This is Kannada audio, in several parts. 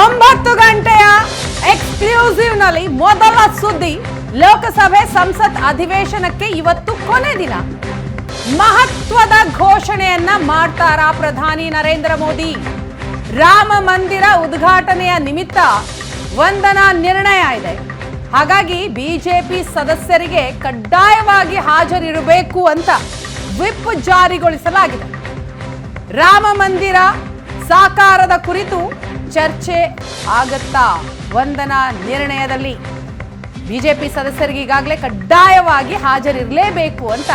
ಒಂಬತ್ತು ಗಂಟೆಯ ಎಕ್ಸ್ಕ್ಲೂಸಿವ್ನಲ್ಲಿ ಮೊದಲ ಸುದ್ದಿ. ಲೋಕಸಭೆ ಸಂಸತ್ ಅಧಿವೇಶನಕ್ಕೆ ಇವತ್ತು ಕೊನೆ ದಿನ. ಮಹತ್ವದ ಘೋಷಣೆಯನ್ನ ಮಾಡ್ತಾರ ಪ್ರಧಾನಿ ನರೇಂದ್ರ ಮೋದಿ. ರಾಮ ಮಂದಿರ ಉದ್ಘಾಟನೆಯ ನಿಮಿತ್ತ ವಂದನಾ ನಿರ್ಣಯ ಇದೆ. ಹಾಗಾಗಿ ಬಿಜೆಪಿ ಸದಸ್ಯರಿಗೆ ಕಡ್ಡಾಯವಾಗಿ ಹಾಜರಿರಬೇಕು ಅಂತ ವಿಪ್ ಜಾರಿಗೊಳಿಸಲಾಗಿದೆ. ರಾಮ ಮಂದಿರ ಸಾಕಾರದ ಕುರಿತು ಚರ್ಚೆ ಆಗತ್ತಾ? ವಂದನಾ ನಿರ್ಣಯದಲ್ಲಿ ಬಿಜೆಪಿ ಸದಸ್ಯರಿಗೆ ಈಗಾಗಲೇ ಕಡ್ಡಾಯವಾಗಿ ಹಾಜರಿರಲೇಬೇಕು ಅಂತ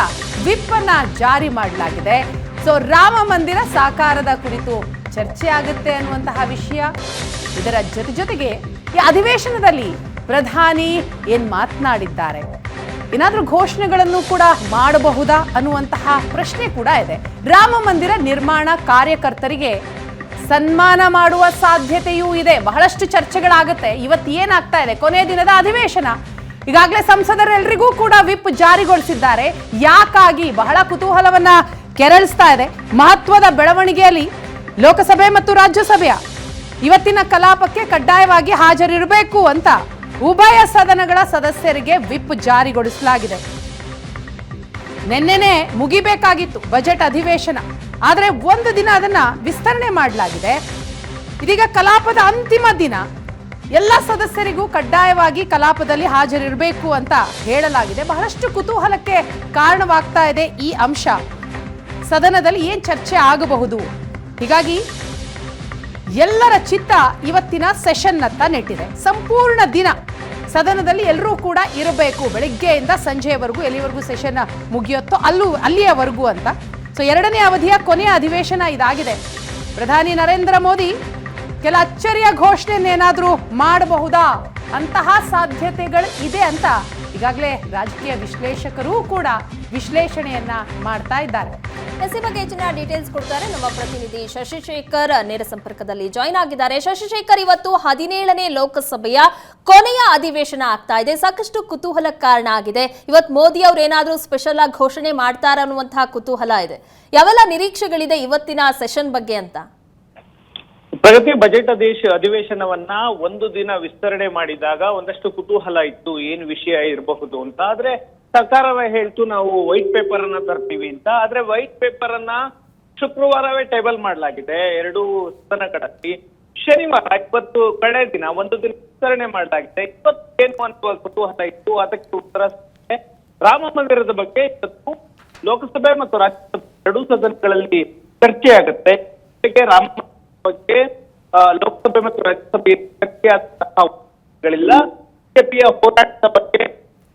ವಿಪ್ ಅನ್ನ ಜಾರಿ ಮಾಡಲಾಗಿದೆ. ಸೊ ರಾಮ ಮಂದಿರ ಸಾಕಾರದ ಕುರಿತು ಚರ್ಚೆ ಆಗುತ್ತೆ ಅನ್ನುವಂತಹ ವಿಷಯ. ಇದರ ಜೊತೆ ಜೊತೆಗೆ ಈ ಅಧಿವೇಶನದಲ್ಲಿ ಪ್ರಧಾನಿ ಏನ್ ಮಾತನಾಡಿದ್ದಾರೆ? ಏನಾದರೂ ಘೋಷಣೆಗಳನ್ನು ಕೂಡ ಮಾಡಬಹುದಾ ಅನ್ನುವಂತಹ ಪ್ರಶ್ನೆ ಕೂಡ ಇದೆ. ರಾಮ ಮಂದಿರ ನಿರ್ಮಾಣ ಕಾರ್ಯಕರ್ತರಿಗೆ ಸನ್ಮಾನ ಮಾಡುವ ಸಾಧ್ಯತೆಯೂ ಇದೆ. ಬಹಳಷ್ಟು ಚರ್ಚೆಗಳಾಗುತ್ತೆ. ಇವತ್ತು ಏನಾಗ್ತಾ ಇದೆ? ಕೊನೆಯ ದಿನದ ಅಧಿವೇಶನ. ಈಗಾಗಲೇ ಸಂಸದರೆಲ್ಲರಿಗೂ ಕೂಡ ವಿಪ್ ಜಾರಿಗೊಳಿಸಿದ್ದಾರೆ. ಯಾಕಾಗಿ? ಬಹಳ ಕುತೂಹಲವನ್ನ ಕೆರಳಿಸ್ತಾ ಇದೆ. ಮಹತ್ವದ ಬೆಳವಣಿಗೆಯಲ್ಲಿ ಲೋಕಸಭೆ ಮತ್ತು ರಾಜ್ಯಸಭೆಯ ಇವತ್ತಿನ ಕಲಾಪಕ್ಕೆ ಕಡ್ಡಾಯವಾಗಿ ಹಾಜರಿರಬೇಕು ಅಂತ ಉಭಯ ಸದನಗಳ ಸದಸ್ಯರಿಗೆ ವಿಪ್ ಜಾರಿಗೊಳಿಸಲಾಗಿದೆ. ನಿನ್ನೆನೆ ಮುಗಿಬೇಕಾಗಿತ್ತು ಬಜೆಟ್ ಅಧಿವೇಶನ. ಆದರೆ ಒಂದು ದಿನ ಅದನ್ನ ವಿಸ್ತರಣೆ ಮಾಡಲಾಗಿದೆ. ಇದೀಗ ಕಲಾಪದ ಅಂತಿಮ ದಿನ. ಎಲ್ಲ ಸದಸ್ಯರಿಗೂ ಕಡ್ಡಾಯವಾಗಿ ಕಲಾಪದಲ್ಲಿ ಹಾಜರಿರಬೇಕು ಅಂತ ಹೇಳಲಾಗಿದೆ. ಬಹಳಷ್ಟು ಕುತೂಹಲಕ್ಕೆ ಕಾರಣವಾಗ್ತಾ ಇದೆ ಈ ಅಂಶ. ಸದನದಲ್ಲಿ ಏನ್ ಚರ್ಚೆ ಆಗಬಹುದು? ಹೀಗಾಗಿ ಎಲ್ಲರ ಚಿತ್ತ ಇವತ್ತಿನ ಸೆಷನ್ನತ್ತ ನೆಟ್ಟಿದೆ. ಸಂಪೂರ್ಣ ದಿನ. ಸದನದಲ್ಲಿ ಎಲ್ಲರೂ ಕೂಡ ಇರಬೇಕು. ಬೆಳಿಗ್ಗೆಯಿಂದ ಸಂಜೆಯವರೆಗೂ ಎಲ್ಲಿವರೆಗೂ ಸೆಷನ್ ಮುಗಿಯುತ್ತೋ ಅಲ್ಲೂ, ಅಲ್ಲಿಯವರೆಗೂ ಅಂತ. ಸೊ ಎರಡನೇ ಅವಧಿಯ ಕೊನೆಯ ಅಧಿವೇಶನ ಇದಾಗಿದೆ. ಪ್ರಧಾನಿ ನರೇಂದ್ರ ಮೋದಿ ಕೆಲ ಅಚ್ಚರಿಯ ಘೋಷಣೆಯನ್ನೇನಾದರೂ ಮಾಡಬಹುದಾ? ಅಂತಹ ಸಾಧ್ಯತೆಗಳು ಇದೆ ಅಂತ ಈಗಾಗಲೇ ರಾಜಕೀಯ ವಿಶ್ಲೇಷಕರೂ ಕೂಡ ವಿಶ್ಲೇಷಣೆಯನ್ನ ಮಾಡ್ತಾ ಇದ್ದಾರೆ. ಎಸ್ ಬಗ್ಗೆ ಹೆಚ್ಚಿನ ಡೀಟೇಲ್ಸ್ ಕೊಡ್ತಾರೆ ನಮ್ಮ ಪ್ರತಿನಿಧಿ ಶಶಿಶೇಖರ್ ನೇರ ಸಂಪರ್ಕದಲ್ಲಿ ಜಾಯ್ನ್ ಆಗಿದ್ದಾರೆ. ಶಶಿಶೇಖರ್, ಇವತ್ತು ಹದಿನೇಳನೇ ಲೋಕಸಭೆಯ ಕೊನೆಯ ಅಧಿವೇಶನ ಆಗ್ತಾ ಇದೆ. ಸಾಕಷ್ಟು ಕುತೂಹಲ ಕಾರಣ ಆಗಿದೆ. ಇವತ್ತು ಮೋದಿ ಅವರು ಏನಾದರೂ ಸ್ಪೆಷಲ್ ಆಗಿ ಘೋಷಣೆ ಮಾಡ್ತಾರ ಅನ್ನುವಂತಹ ಕುತೂಹಲ ಇದೆ. ಯಾವೆಲ್ಲ ನಿರೀಕ್ಷೆಗಳಿದೆ ಇವತ್ತಿನ ಸೆಷನ್ ಬಗ್ಗೆ ಅಂತ? ಪ್ರಗತಿ ಬಜೆಟ್ ದೇಶ ಅಧಿವೇಶನವನ್ನ ಒಂದು ದಿನ ವಿಸ್ತರಣೆ ಮಾಡಿದಾಗ ಒಂದಷ್ಟು ಕುತೂಹಲ ಇತ್ತು. ಏನ್ ವಿಷಯ ಇರಬಹುದು ಅಂತ. ಆದ್ರೆ ಸರ್ಕಾರವೇ ಹೇಳ್ತು ನಾವು ವೈಟ್ ಪೇಪರ್ ಅನ್ನ ತರ್ತೀವಿ ಅಂತ. ಆದ್ರೆ ವೈಟ್ ಪೇಪರ್ ಅನ್ನ ಶುಕ್ರವಾರವೇ ಟೇಬಲ್ ಮಾಡಲಾಗಿದೆ. ಎರಡು ಸದನಗಳಲ್ಲಿ ಶನಿವಾರ ಇಪ್ಪತ್ತು ಕಡೆ ದಿನ ಒಂದು ದಿನ ವಿಸ್ತರಣೆ ಮಾಡಲಾಗಿದೆ. ಏನು ಅನ್ನುವ ಕುತೂಹಲ ಇತ್ತು. ಅದಕ್ಕೆ ಉತ್ತರ. ರಾಮ ಮಂದಿರದ ಬಗ್ಗೆ ಇವತ್ತು ಲೋಕಸಭೆ ಮತ್ತು ರಾಜ್ಯಸಭೆ ಎರಡೂ ಸದನಗಳಲ್ಲಿ ಚರ್ಚೆ ಆಗುತ್ತೆ. ಜೊತೆಗೆ ರಾಮ ಬಗ್ಗೆ ಲೋಕಸಭೆ ಮತ್ತು ರಾಜ್ಯಸಭೆ ಚರ್ಚೆ ಆದಂತಹ ಬಿಜೆಪಿಯ ಹೋರಾಟದ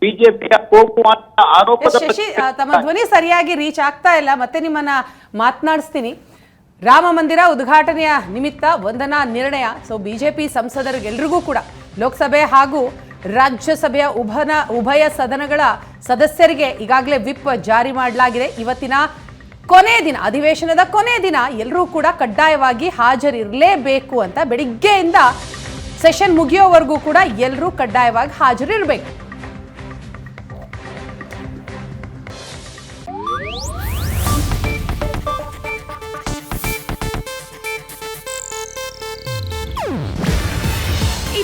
ಬಿಜೆಪಿಯ ಕೋಪು ಆರೋಪದ ಆರೋಪ ಶಶಿ ತಮ್ಮ ಧ್ವನಿ ಸರಿಯಾಗಿ ರೀಚ್ ಆಗ್ತಾ ಇಲ್ಲ. ಮತ್ತೆ ನಿಮ್ಮನ್ನ ಮಾತನಾಡಿಸ್ತೀನಿ. ರಾಮ ಮಂದಿರ ಉದ್ಘಾಟನೆಯ ನಿಮಿತ್ತ ವಂದನಾ ನಿರ್ಣಯ. ಸೊ ಬಿಜೆಪಿ ಸಂಸದರಿಗೆಲ್ರಿಗೂ ಕೂಡ ಲೋಕಸಭೆ ಹಾಗೂ ರಾಜ್ಯಸಭೆಯ ಉಭನ ಉಭಯ ಸದನಗಳ ಸದಸ್ಯರಿಗೆ ಈಗಾಗಲೇ ವಿಪ್ ಜಾರಿ ಮಾಡಲಾಗಿದೆ. ಇವತ್ತಿನ ಕೊನೆ ದಿನ ಅಧಿವೇಶನದ ಕೊನೆ ದಿನ ಎಲ್ಲರೂ ಕೂಡ ಕಡ್ಡಾಯವಾಗಿ ಹಾಜರಿರಲೇಬೇಕು ಅಂತ ಬೆಳಿಗ್ಗೆಯಿಂದ ಸೆಷನ್ ಮುಗಿಯೋವರೆಗೂ ಕೂಡ ಎಲ್ಲರೂ ಕಡ್ಡಾಯವಾಗಿ ಹಾಜರಿರಬೇಕು.